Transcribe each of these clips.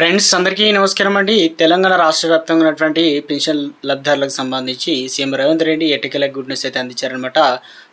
Friends అందరికీ నమస్కారం అండి. తెలంగాణ రాష్ట్ర వ్యాప్తంగా ఉన్నటువంటి పెన్షన్ లబ్ధిదారులకు సంబంధించి సీఎం రేవంత్ రెడ్డి ఎట్టికల గుడ్ న్యూస్ అయితే అందించారనమాట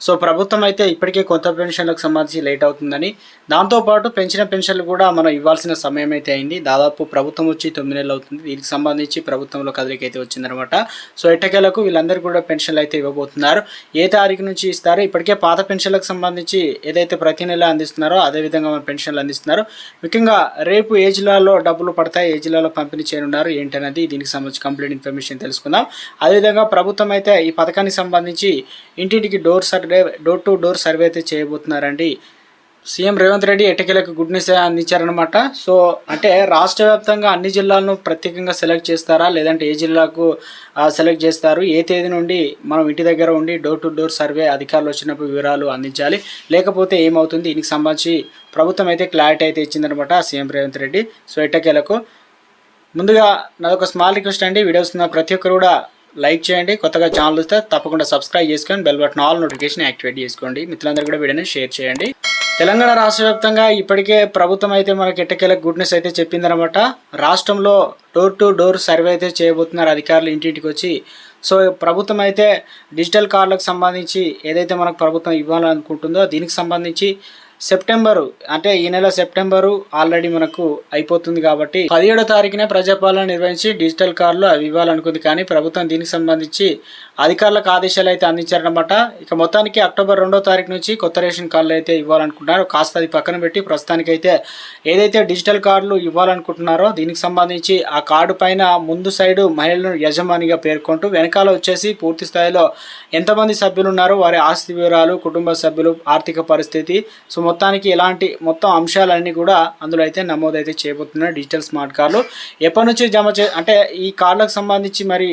సో ప్రభుత్వం అయితే ఇప్పటికే కొత్త పెన్షన్లకు సంబంధించి లేట్ అవుతుందని. దాంతోపాటు పెంచిన పెన్షన్లు కూడా మనం ఇవ్వాల్సిన సమయం అయితే అయింది. దాదాపు ప్రభుత్వం వచ్చి తొమ్మిది నెలలు అవుతుంది. దీనికి సంబంధించి ప్రభుత్వంలో కదలిక అయితే వచ్చిందనమాట సో ఎటకేలకు వీళ్ళందరూ కూడా పెన్షన్లు అయితే ఇవ్వబోతున్నారు. ఏ తారీఖు నుంచి ఇస్తారో? ఇప్పటికే పాత పెన్షన్లకు సంబంధించి ఏదైతే ప్రతి నెల అందిస్తున్నారో అదేవిధంగా మన పెన్షన్లు అందిస్తున్నారు. ముఖ్యంగా రేపు ఏ జిల్లాలో డబ్బులు పడతాయి ఏ జిల్లాలో పంపిణీ చేయనున్నారు ఏంటనేది దీనికి సంబంధించి కంప్లీట్ ఇన్ఫర్మేషన్ తెలుసుకుందాం. అదేవిధంగా ప్రభుత్వం అయితే ఈ పథకానికి సంబంధించి ఇంటింటికి door survey door to door survey అయితే చేయబోతున్నారండి. సీఎం రేవంత్ రెడ్డి ఎటకేలకు గుడ్ న్యూస్ అందించారనమాట సో అంటే రాష్ట్ర వ్యాప్తంగా అన్ని జిల్లాలను ప్రత్యేకంగా సెలెక్ట్ చేస్తారా? లేదంటే ఏ జిల్లాకు సెలెక్ట్ చేస్తారు? ఏ తేదీ నుండి మనం ఇంటి దగ్గర ఉండి డోర్ టు డోర్ సర్వే అధికారులు వచ్చినప్పుడు వివరాలు అందించాలి. లేకపోతే ఏమవుతుంది? దీనికి సంబంధించి ప్రభుత్వం అయితే క్లారిటీ అయితే ఇచ్చిందనమాట సీఎం రేవంత్ రెడ్డి. సో ఎట్టకేలకు. ముందుగా నాదొక స్మాల్ రిక్వెస్ట్ అండి. వీడియోస్ ఉన్న ప్రతి ఒక్కరు కూడా లైక్ చేయండి. కొత్తగా ఛానల్ వస్తే తప్పకుండా సబ్స్క్రైబ్ చేసుకొని bell button all notification activate చేసుకోండి. మిత్రులందరూ కూడా వీడియోని షేర్ చేయండి. తెలంగాణ రాష్ట్ర వ్యాప్తంగా ఇప్పటికే ప్రభుత్వం అయితే మనకి ఎట్టకేలకు గుడ్ న్యూస్ అయితే చెప్పిందనమాట. రాష్ట్రంలో డోర్ టు డోర్ సర్వే అయితే చేయబోతున్నారు అధికారులు ఇంటింటికి వచ్చి. సో ప్రభుత్వం అయితే డిజిటల్ కార్డులకు సంబంధించి ఏదైతే మనకు ప్రభుత్వం ఇవ్వాలనుకుంటుందో దీనికి సంబంధించి సెప్టెంబరు అంటే ఈ నెల సెప్టెంబరు ఆల్రెడీ మనకు అయిపోతుంది కాబట్టి పదిహేడో తారీఖునే ప్రజాపాలన నిర్వహించి డిజిటల్ కార్డులు అవి ఇవ్వాలనుకుంది కానీ ప్రభుత్వం దీనికి సంబంధించి అధికారులకు ఆదేశాలు అయితే అందించారనమాట ఇక మొత్తానికి అక్టోబర్ రెండో తారీఖు నుంచి కొత్త రేషన్ కార్డులు అయితే ఇవ్వాలనుకుంటున్నారు. కాస్త అది పక్కన పెట్టి ప్రస్తుతానికి అయితే ఏదైతే డిజిటల్ కార్డులు ఇవ్వాలనుకుంటున్నారో దీనికి సంబంధించి ఆ కార్డు పైన ముందు సైడు మహిళలను యజమానిగా పేర్కొంటూ వెనకాల వచ్చేసి పూర్తి స్థాయిలో ఎంతమంది సభ్యులు ఉన్నారో వారి ఆస్తి వివరాలు కుటుంబ సభ్యులు ఆర్థిక పరిస్థితి సుమారు మొత్తానికి ఎలాంటి మొత్తం అంశాలన్నీ కూడా అందులో అయితే నమోదైతే చేయబోతున్నారు డిజిటల్ స్మార్ట్ కార్డులు ఎప్పటి నుంచి జమ చే అంటే ఈ కార్డులకు సంబంధించి మరి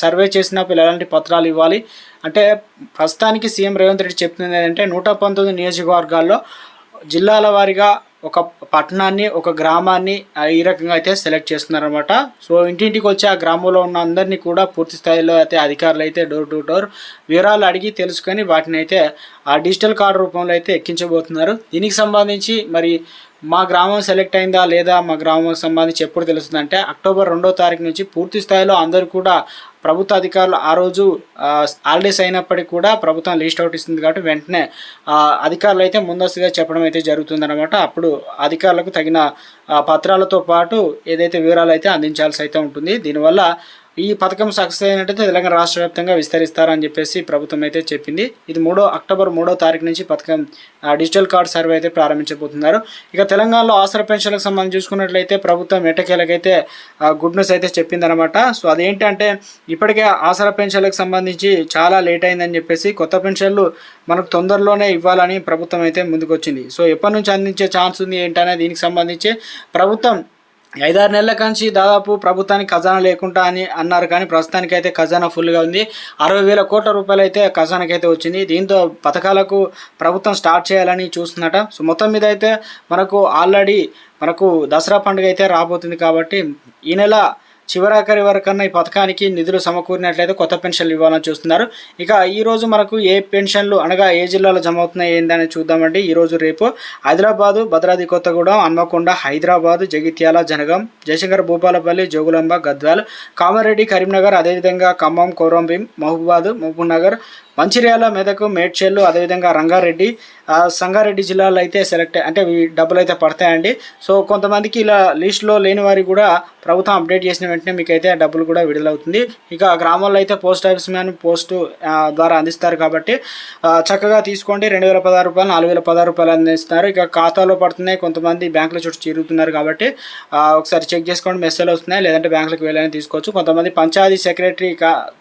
సర్వే చేసినప్పుడు ఎలాంటి పత్రాలు ఇవ్వాలి? అంటే ప్రస్తుతానికి సీఎం రేవంత్ రెడ్డి చెప్తుంది ఏంటంటే నూట పంతొమ్మిది నియోజకవర్గాల్లో జిల్లాల వారీగా ఒక పట్టణాన్ని ఒక గ్రామాన్ని ఈ రకంగా అయితే సెలెక్ట్ చేస్తున్నారనమాట సో ఇంటింటికి వచ్చి ఆ గ్రామంలో ఉన్న అందరినీ కూడా పూర్తి స్థాయిలో అయితే అధికారులు అయితే డోర్ టు డోర్ వివరాలు అడిగి తెలుసుకొని వాటిని అయితే ఆ డిజిటల్ కార్డు రూపంలో అయితే ఎక్కించబోతున్నారు. దీనికి సంబంధించి మరి మా గ్రామం సెలెక్ట్ అయిందా లేదా మా గ్రామం సంబంధించి ఎప్పుడు తెలుస్తుందంటే అక్టోబర్ రెండో తారీఖు నుంచి పూర్తి స్థాయిలో అందరూ కూడా ప్రభుత్వ అధికారులు ఆ రోజు హాలిడేస్ అయినప్పటికీ కూడా ప్రభుత్వం లీస్ట్ అవుట్ ఇస్తుంది కాబట్టి వెంటనే అధికారులు అయితే ముందస్తుగా చెప్పడం అయితే జరుగుతుందన్నమాట. అప్పుడు అధికారులకు తగిన పత్రాలతో పాటు ఏదైతే వివరాలు అయితే అందించాల్సి అయితే ఉంటుంది. దీనివల్ల ఈ పథకం సక్సెస్ అయినట్టయితే తెలంగాణ రాష్ట్ర వ్యాప్తంగా విస్తరిస్తారని చెప్పేసి ప్రభుత్వం అయితే చెప్పింది. ఇది మూడో అక్టోబర్ మూడో తారీఖు నుంచి పథకం డిజిటల్ కార్డ్ సర్వే అయితే ప్రారంభించబోతున్నారు. ఇక తెలంగాణలో ఆసరా పెన్షన్లకు సంబంధించి చూసుకున్నట్లయితే ప్రభుత్వం ఎటకేలకైతే గుడ్ న్యూస్ అయితే చెప్పిందనమాట సో అదేంటంటే ఇప్పటికే ఆసరా పెన్షన్లకు సంబంధించి చాలా లేట్ అయిందని చెప్పేసి కొత్త పెన్షన్లు మనకు తొందరలోనే ఇవ్వాలని ప్రభుత్వం అయితే ముందుకొచ్చింది. సో ఎప్పటి నుంచి అందించే ఛాన్స్ ఉంది ఏంటనే దీనికి సంబంధించి ప్రభుత్వం ఐదారు నెలల నుంచి దాదాపు ప్రభుత్వానికి ఖజానా లేకుండా అని అన్నారు కానీ ప్రస్తుతానికి అయితే ఖజానా ఫుల్గా ఉంది. అరవై వేల కోట్ల రూపాయలు అయితే ఖజానాకి అయితే వచ్చింది. దీంతో పథకాలకు ప్రభుత్వం స్టార్ట్ చేయాలని చూస్తుందట. సో మొత్తం మీద అయితే మనకు ఆల్రెడీ మనకు దసరా పండుగ అయితే రాబోతుంది కాబట్టి ఈ నెల చివరాఖరి వరకన్నా ఈ పథకానికి నిధులు సమకూరినట్లయితే కొత్త పెన్షన్లు ఇవ్వాలని చూస్తున్నారు. ఇక ఈ రోజు మనకు ఏ పెన్షన్లు అనగా ఏ జిల్లాలో జమ అవుతున్నాయి ఏందని చూద్దామండి. ఈరోజు రేపు హైదరాబాదు భద్రాద్రి కొత్తగూడెం హన్మకొండ హైదరాబాదు జగిత్యాల జనగం జయశంకర్ భూపాలపల్లి జోగులాంబ గద్వాల్ కామారెడ్డి కరీంనగర్ అదేవిధంగా ఖమ్మం కొరంభీం మహబూబాద్ మహబూబ్నగర్ మంచిర్యాల మెదకు మేడ్చల్ అదేవిధంగా రంగారెడ్డి. సంగారెడ్డి జిల్లాలో అయితే సెలెక్ట్ అంటే డబ్బులు అయితే పడతాయండి. సో కొంతమందికి ఇలా లిస్ట్లో లేని వారికి కూడా ప్రభుత్వం అప్డేట్ చేసిన వెంటనే మీకు అయితే డబ్బులు కూడా విడుదలవుతుంది. ఇక గ్రామాల్లో అయితే పోస్ట్ ఆఫీస్ మ్యాన్ పోస్ట్ ద్వారా అందిస్తారు కాబట్టి చక్కగా తీసుకోండి. రెండు వేల పదహారు రూపాయలు నాలుగు వేల పదహారు రూపాయలు అందిస్తున్నారు ఇక ఖాతాలో పడుతున్నాయి కొంతమంది బ్యాంకుల చుట్టూ తిరుగుతున్నారు కాబట్టి ఒకసారి చెక్ చేసుకోండి. మెసేజ్ వస్తున్నాయి. లేదంటే బ్యాంకులకు వెళ్ళని తీసుకోవచ్చు. కొంతమంది పంచాయతీ సెక్రటరీ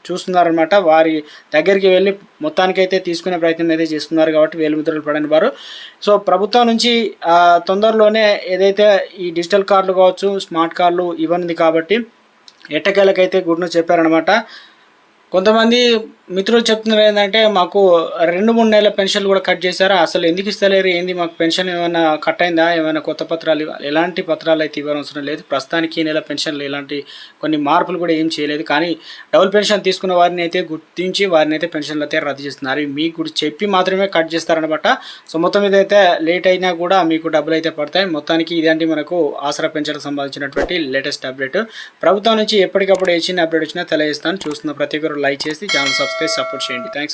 చూస్తున్నారనమాట వారి దగ్గరికి వెళ్ళి మొత్తానికైతే తీసుకునే ప్రయత్నం అయితే చేస్తున్నారు కాబట్టి వేలుముద్రలు పడని వారు. సో ప్రభుత్వం నుంచి తొందరలోనే ఏదైతే ఈ డిజిటల్ కార్డులు కావచ్చు స్మార్ట్ కార్డులు ఇవ్వనుంది కాబట్టి ఎట్టకేలకైతే గుడ్ను చెప్పారనమాట కొంతమంది మిత్రులు చెప్తున్నారు ఏంటంటే మాకు రెండు మూడు నెలల పెన్షన్లు కూడా కట్ చేశారు. అసలు ఎందుకు ఇస్తలేరు? ఏంది మాకు పెన్షన్ ఏమైనా కట్ అయిందా? ఏమైనా కొత్త పత్రాలు ఇవ్వాలి ఎలాంటి పత్రాలు అయితే ఇవ్వనవసరం లేదు. ప్రస్తుతానికి ఈ నెల పెన్షన్లు ఇలాంటి కొన్ని మార్పులు కూడా ఏం చేయలేదు. కానీ డబుల్ పెన్షన్ తీసుకున్న వారిని అయితే గుర్తించి వారిని అయితే పెన్షన్లు అయితే రద్దు చేస్తున్నారు. మీకు కూడా చెప్పి మాత్రమే కట్ చేస్తారనమాట సో మొత్తం మీద అయితే లేట్ అయినా కూడా మీకు డబ్బులు అయితే పడతాయి. మొత్తానికి ఇదంటే మనకు ఆసరా పెన్షన్కి సంబంధించినటువంటి లేటెస్ట్ అప్డేట్. ప్రభుత్వం నుంచి ఎప్పటికప్పుడు ఏ చిన్న అప్డేట్ వచ్చినా తెలియజేస్తాను. చూస్తున్న ప్రతి ఒక్కరు లైక్ చేసి ఛానల్ సబ్స్క్రైబ్ సపోర్ట్ చేయండి. థ్యాంక్స్